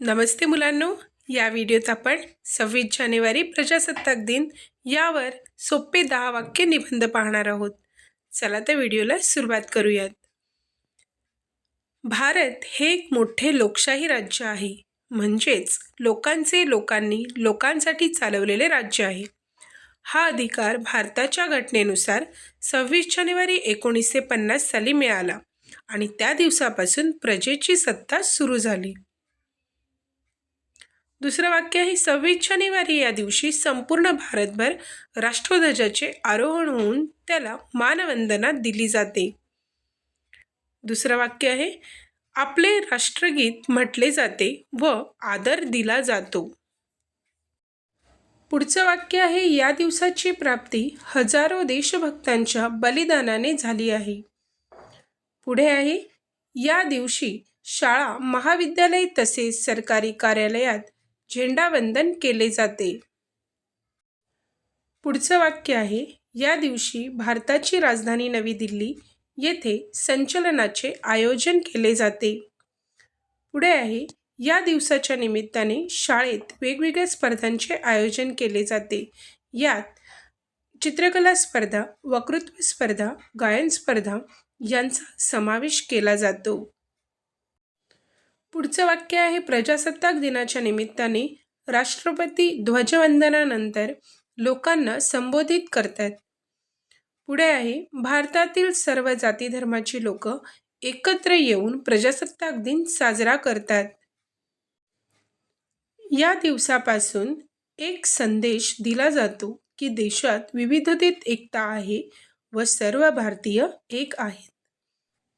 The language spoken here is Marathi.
नमस्ते मुलांनो या व्हिडिओत आपण सव्वीस जानेवारी प्रजासत्ताक दिन यावर सोपे दहा वाक्य निबंध पाहणार आहोत. चला तर व्हिडिओला सुरुवात करूयात. भारत हे एक मोठे लोकशाही राज्य आहे. म्हणजेच लोकांचे लोकांनी लोकांसाठी चालवलेले राज्य आहे. हा अधिकार भारताच्या घटनेनुसार सव्वीस जानेवारी एकोणीसशे पन्नास साली मिळाला आणि त्या दिवसापासून प्रजेची सत्ता सुरू झाली. दुसरं वाक्य आहे सव्वीस जानेवारी या दिवशी संपूर्ण भारतभर राष्ट्रध्वजाचे आरोहण होऊन त्याला मानवंदना दिली जाते. दुसरं वाक्य आहे आपले राष्ट्रगीत म्हटले जाते व आदर दिला जातो. पुढचं वाक्य आहे या दिवसाची प्राप्ती हजारो देशभक्तांच्या बलिदानाने झाली आहे. पुढे आहे या दिवशी शाळा महाविद्यालय तसेच सरकारी कार्यालयात झेंडावंदन केले जाते. पुढचं वाक्य आहे या दिवशी भारताची राजधानी नवी दिल्ली येथे संचलनाचे आयोजन केले जाते. पुढे आहे या दिवसाच्या निमित्ताने शाळेत वेगवेगळ्या स्पर्धांचे आयोजन केले जाते. यात चित्रकला स्पर्धा वक्तृत्व स्पर्धा गायन स्पर्धा यांचा समावेश केला जातो. पुढचं वाक्य आहे प्रजासत्ताक दिनाच्या निमित्ताने. राष्ट्रपती ध्वजवंदनानंतर लोकांना संबोधित करतात. पुढे आहे भारतातील सर्व जाती धर्माची लोक एकत्र येऊन प्रजासत्ताक दिन साजरा करतात. या दिवसापासून एक संदेश दिला जातो की देशात विविधतेत एकता आहे व सर्व भारतीय एक आहेत.